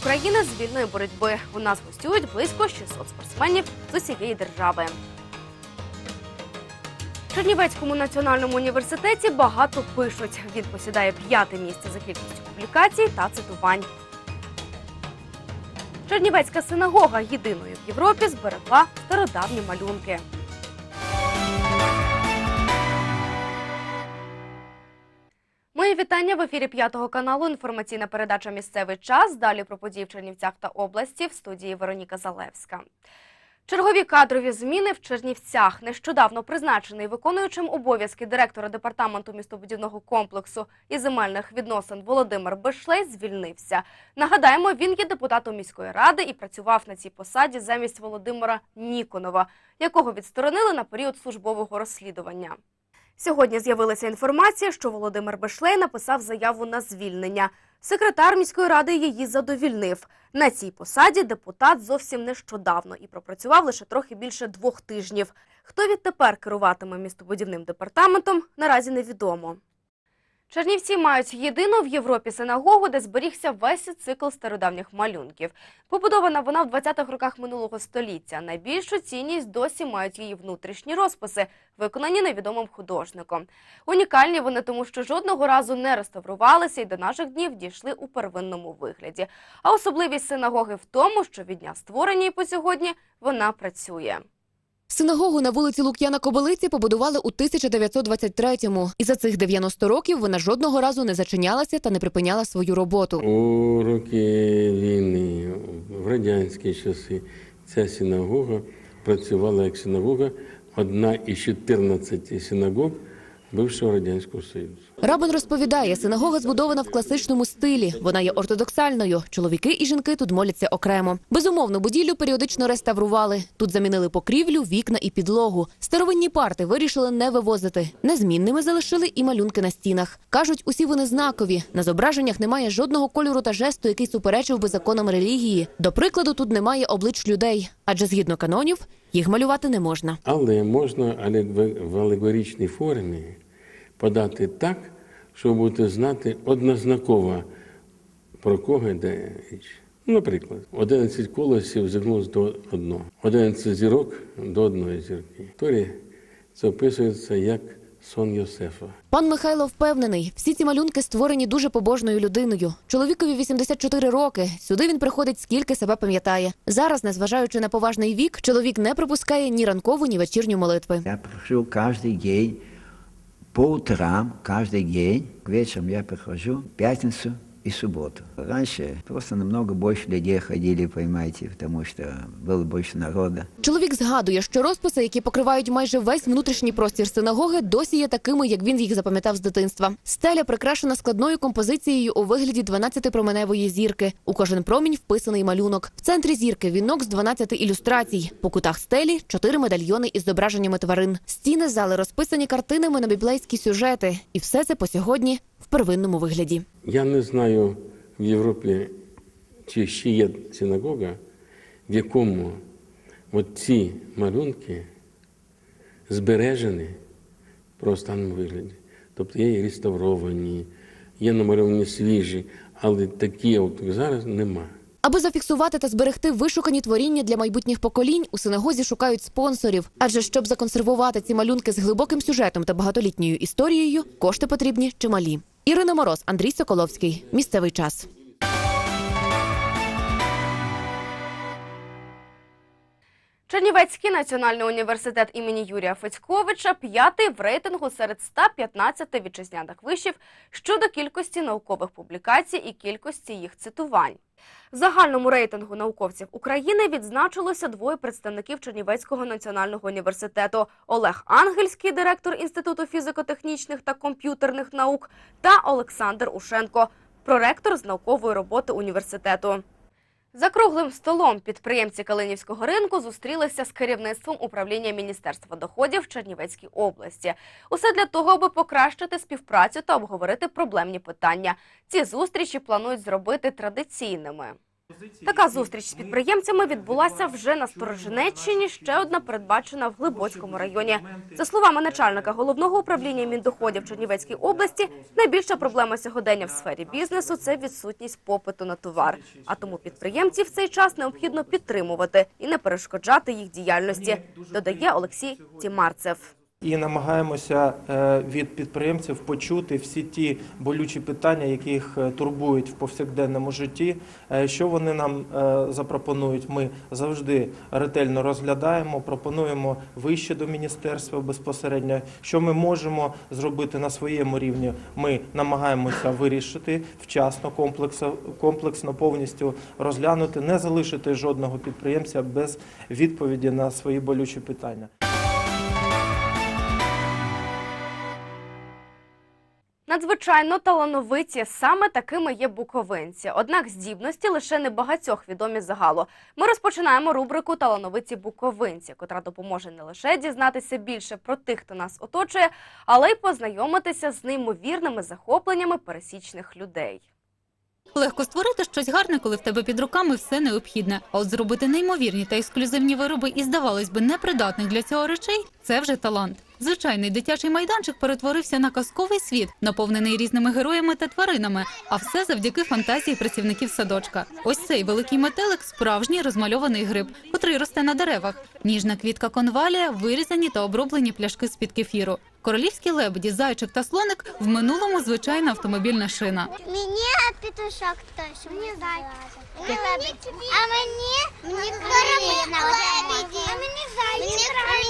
України з вільної боротьби. У нас гостюють близько 600 спортсменів з усієї держави. В Чернівецькому національному університеті багато пишуть. Він посідає п'яте місце за кількістю публікацій та цитувань. Чернівецька синагога єдиною в Європі зберегла стародавні малюнки. Вітання в ефірі п'ятого каналу. Інформаційна передача Місцевий час. Далі про події в Чернівцях та області в студії Вероніка Залевська. Чергові кадрові зміни в Чернівцях. Нещодавно призначений виконуючим обов'язки директора департаменту містобудівного комплексу і земельних відносин Володимир Бешлей звільнився. Нагадаємо, він є депутатом міської ради і працював на цій посаді замість Володимира Ніконова, якого відсторонили на період службового розслідування. Сьогодні з'явилася інформація, що Володимир Бешлей написав заяву на звільнення. Секретар міської ради її задовільнив. На цій посаді депутат зовсім нещодавно і пропрацював лише трохи більше двох тижнів. Хто відтепер керуватиме містобудівним департаментом, наразі невідомо. Чернівці мають єдину в Європі синагогу, де зберігся весь цикл стародавніх малюнків. Побудована вона в 20-х роках минулого століття. Найбільшу цінність досі мають її внутрішні розписи, виконані невідомим художником. Унікальні вони тому, що жодного разу не реставрувалися і до наших днів дійшли у первинному вигляді. А особливість синагоги в тому, що від дня створення і по сьогодні вона працює. Синагогу на вулиці Лук'яна Кобилиці побудували у 1923-му. І за цих 90 років вона жодного разу не зачинялася та не припиняла свою роботу. У роки війни, в радянські часи, ця синагога працювала як синагога, одна із 14 синагог бившого Радянського Союзу. Рабин розповідає, синагога збудована в класичному стилі. Вона є ортодоксальною. Чоловіки і жінки тут моляться окремо. Безумовно, будівлю періодично реставрували. Тут замінили покрівлю, вікна і підлогу. Старовинні парти вирішили не вивозити. Незмінними залишили і малюнки на стінах. Кажуть, усі вони знакові. На зображеннях немає жодного кольору та жесту, який суперечив би законам релігії. До прикладу, тут немає облич людей, адже згідно канонів їх малювати не можна. Але можна алег- в алегоричній формі подати так, щоб будете знати однознаково, про кого йде річ. Ну, Наприклад, 11 колосів зігнулось до одного, 11 зірок до одної зірки. Торі це описується як сон Йосефа. Пан Михайло впевнений, всі ці малюнки створені дуже побожною людиною. Чоловікові 84 роки. Сюди він приходить скільки себе пам'ятає. Зараз, незважаючи на поважний вік, чоловік не пропускає ні ранкову, ні вечірню молитви. Я прихожу каждый день по утрам, каждый день. Вечером я прихожу в пятницу и субботу. Раньше просто намного больше людей ходили, понимаете, потому что было больше народа. Чоловік згадує, що розписи, які покривають майже весь внутрішній простір синагоги, досі є такими, як він їх запам'ятав з дитинства. Стеля прикрашена складною композицією у вигляді 12-променевої зірки. У кожен промінь вписаний малюнок. В центрі зірки вінок з 12 ілюстрацій. По кутах стелі чотири медальйони із зображеннями тварин. Стіни зали розписані картинами на біблейські сюжети. І все це по сьогодні в первинному вигляді. Я не знаю в Європі, чи ще є синагога, в якому от ці малюнки збережені в простаному вигляді. Тобто є і реставровані, є намальовані свіжі, але такі, як зараз, нема. Аби зафіксувати та зберегти вишукані творіння для майбутніх поколінь, у синагозі шукають спонсорів. Адже щоб законсервувати ці малюнки з глибоким сюжетом та багатолітньою історією, кошти потрібні чималі. Ірина Мороз, Андрій Соколовський. Місцевий час. Чернівецький національний університет імені Юрія Федьковича п'ятий в рейтингу серед 115 вітчизняних вишів щодо кількості наукових публікацій і кількості їх цитувань. В загальному рейтингу науковців України відзначилося двоє представників Чернівецького національного університету: Олег Ангельський, директор Інституту фізико-технічних та комп'ютерних наук, та Олександр Ушенко, проректор з наукової роботи університету. За круглим столом підприємці Калинівського ринку зустрілися з керівництвом управління Міністерства доходів в Чернівецькій області. Усе для того, аби покращити співпрацю та обговорити проблемні питання. Ці зустрічі планують зробити традиційними. Така зустріч з підприємцями відбулася вже на Сторожинеччині, ще одна передбачена в Глибоцькому районі. За словами начальника головного управління міндоходів Чернівецькій області, найбільша проблема сьогодення в сфері бізнесу це відсутність попиту на товар. А тому підприємців в цей час необхідно підтримувати і не перешкоджати їх діяльності, додає Олексій Тімарцев. І намагаємося е, від підприємців почути всі ті болючі питання, які їх е, турбують в повсякденному житті. Е, Що вони нам запропонують, ми завжди ретельно розглядаємо, пропонуємо вище до міністерства безпосередньо. Що ми можемо зробити на своєму рівні, ми намагаємося вирішити вчасно, комплексно повністю розглянути, не залишити жодного підприємця без відповіді на свої болючі питання. Надзвичайно талановиті саме такими є буковинці. Однак здібності лише небагатьох відомі загалу. Ми розпочинаємо рубрику Талановиті буковинці, котра допоможе не лише дізнатися більше про тих, хто нас оточує, але й познайомитися з неймовірними захопленнями пересічних людей. Легко створити щось гарне, коли в тебе під руками все необхідне. А от зробити неймовірні та ексклюзивні вироби і, здавалось би, непридатних для цього речей це вже талант. Звичайний дитячий майданчик перетворився на казковий світ, наповнений різними героями та тваринами. А все завдяки фантазії працівників садочка. Ось цей великий метелик справжній розмальований гриб, котрий росте на деревах. Ніжна квітка конвалія, вирізані та оброблені пляшки з під кефіру. Королівські лебеді, зайчик та слоник в минулому звичайна автомобільна шина. Мені петушок теж. Мені зайчик. А мені мені лебеді. А мені зайчик. А мені лебеді. В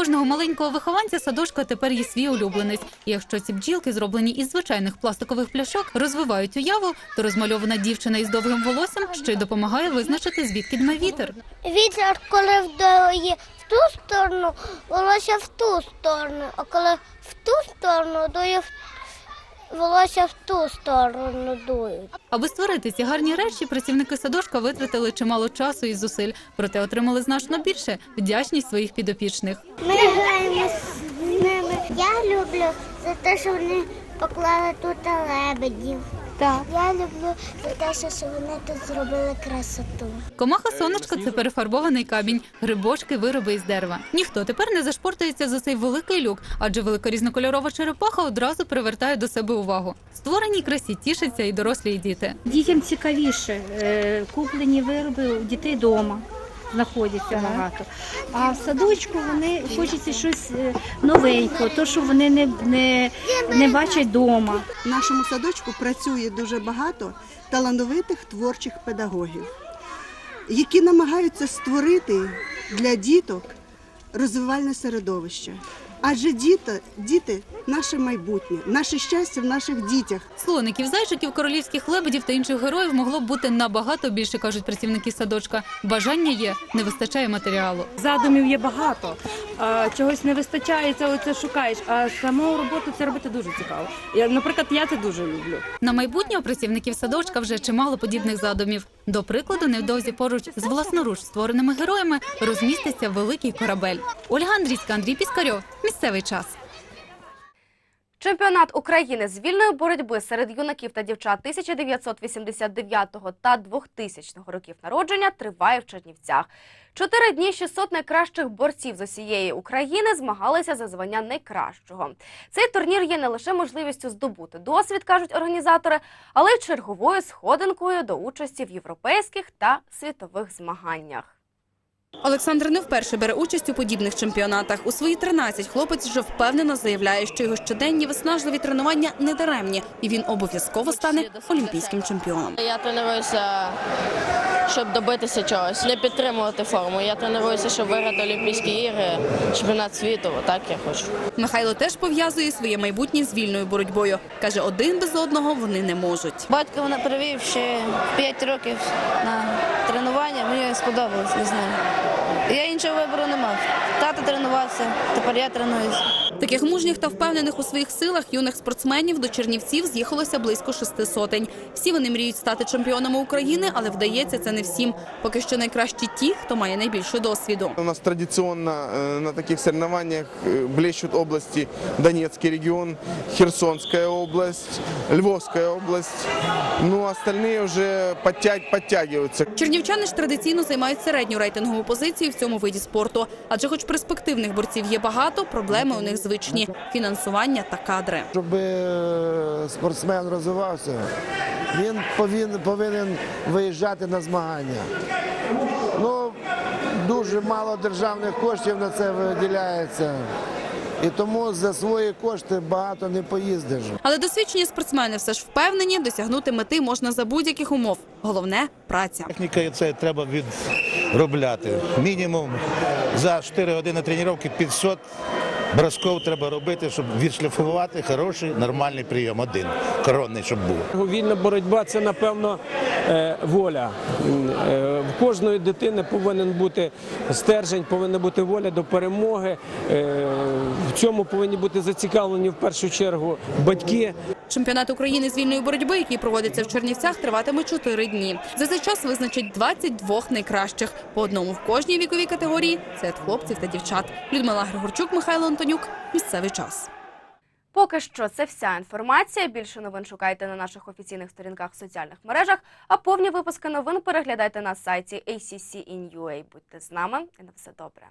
кожного маленького вихованця садочка тепер є свій улюбленець. Якщо ці бджілки зроблені із звичайних пластикових пляшок, розвивають уяву, то розмальована дівчина із довгим волоссям ще й допомагає визначити, звідки дме вітер. Вітер, коли вдає в ту сторону, волосся в ту сторону, а коли в ту сторону, дує в- волосся в ту сторону дують. Аби створити ці гарні речі, працівники садочка витратили чимало часу і зусиль, проте отримали значно більше вдячність своїх підопічних. Ми граємо з ними. Я люблю за те, що вони поклали тут лебедів. Так. Я люблю за те, що вони тут зробили красоту. Комаха сонечка це перефарбований камінь, грибочки, вироби із дерева. Ніхто тепер не зашпортується за цей великий люк, адже велика різнокольорова черепаха одразу привертає до себе увагу. Створеній красі тішаться і дорослі, і діти. Дітям цікавіше. Е, Куплені вироби у дітей вдома знаходяться багато. А в садочку вони хочеться щось новеньке, то, що вони не, не, не бачать вдома. В нашому садочку працює дуже багато талановитих творчих педагогів, які намагаються створити для діток розвивальне середовище. Адже діти, діти наше майбутнє, наше щастя в наших дітях. Слоників, зайчиків, королівських лебедів та інших героїв могло б бути набагато більше, кажуть працівники садочка. Бажання є, не вистачає матеріалу. Задумів є багато, а, чогось не вистачає, це оце шукаєш. А саму роботу це робити дуже цікаво. Я, наприклад, я це дуже люблю. На майбутнє у працівників садочка вже чимало подібних задумів. До прикладу, невдовзі поруч з власноруч створеними героями розміститься великий корабель. Ольга Андрійська, Андрій Піскарьов. Місцевий час. Чемпіонат України з вільної боротьби серед юнаків та дівчат 1989 та 2000 років народження триває в Чернівцях. Чотири дні 600 найкращих борців з усієї України змагалися за звання найкращого. Цей турнір є не лише можливістю здобути досвід, кажуть організатори, але й черговою сходинкою до участі в європейських та світових змаганнях. Олександр не вперше бере участь у подібних чемпіонатах. У свої 13 хлопець вже впевнено заявляє, що його щоденні виснажливі тренування не даремні, і він обов'язково стане олімпійським чемпіоном. Я тренуюся, щоб добитися чогось, не підтримувати форму. Я тренуюся, щоб виграти Олімпійські ігри, чемпіонат світу. Так я хочу. Михайло теж пов'язує своє майбутнє з вільною боротьбою. Каже, один без одного вони не можуть. Батько мене привів ще 5 років на тренування. Мені сподобалось, не знаю. Я іншого вибору не мав. Тато тренувався, тепер я тренуюся. Таких мужніх та впевнених у своїх силах юних спортсменів до Чернівців з'їхалося близько шести сотень. Всі вони мріють стати чемпіонами України, але вдається це не всім. Поки що найкращі ті, хто має найбільше досвіду. У нас традиционно э, на таких соревнованиях э, блещут области Донецкий регион, Херсонская область, Львовская область. Ну, остальные уже подтя- подтягиваются. Чернівчани ж традиційно займають середню рейтингову позицію в цьому виді спорту. Адже, хоч перспективних борців є багато, проблеми у них звичні – фінансування та кадри. Щоб е, спортсмен розвивався, він повинен, повинен виїжджати на змагання. Ну, дуже мало державних коштів на це виділяється. І тому за свої кошти багато не поїздиш. Але досвідчені спортсмени все ж впевнені, досягнути мети можна за будь-яких умов. Головне – праця. Техніка це треба відробляти. Мінімум за 4 години тренування 500 бросков треба робити, щоб відшліфувати хороший нормальний прийом. Один коронний, щоб був. Вільна боротьба це напевно е, воля. Е, В кожної дитини повинен бути стержень, повинна бути воля до перемоги. Е, В цьому повинні бути зацікавлені в першу чергу батьки. Чемпіонат України з вільної боротьби, який проводиться в Чернівцях, триватиме 4 дні. За цей час визначать 22 найкращих. По одному в кожній віковій категорії – серед хлопців та дівчат. Людмила Григорчук, Михайло Антонюк. Місцевий час. Поки що це вся інформація. Більше новин шукайте на наших офіційних сторінках в соціальних мережах, а повні випуски новин переглядайте на сайті ACC in UA. Будьте з нами і на все добре.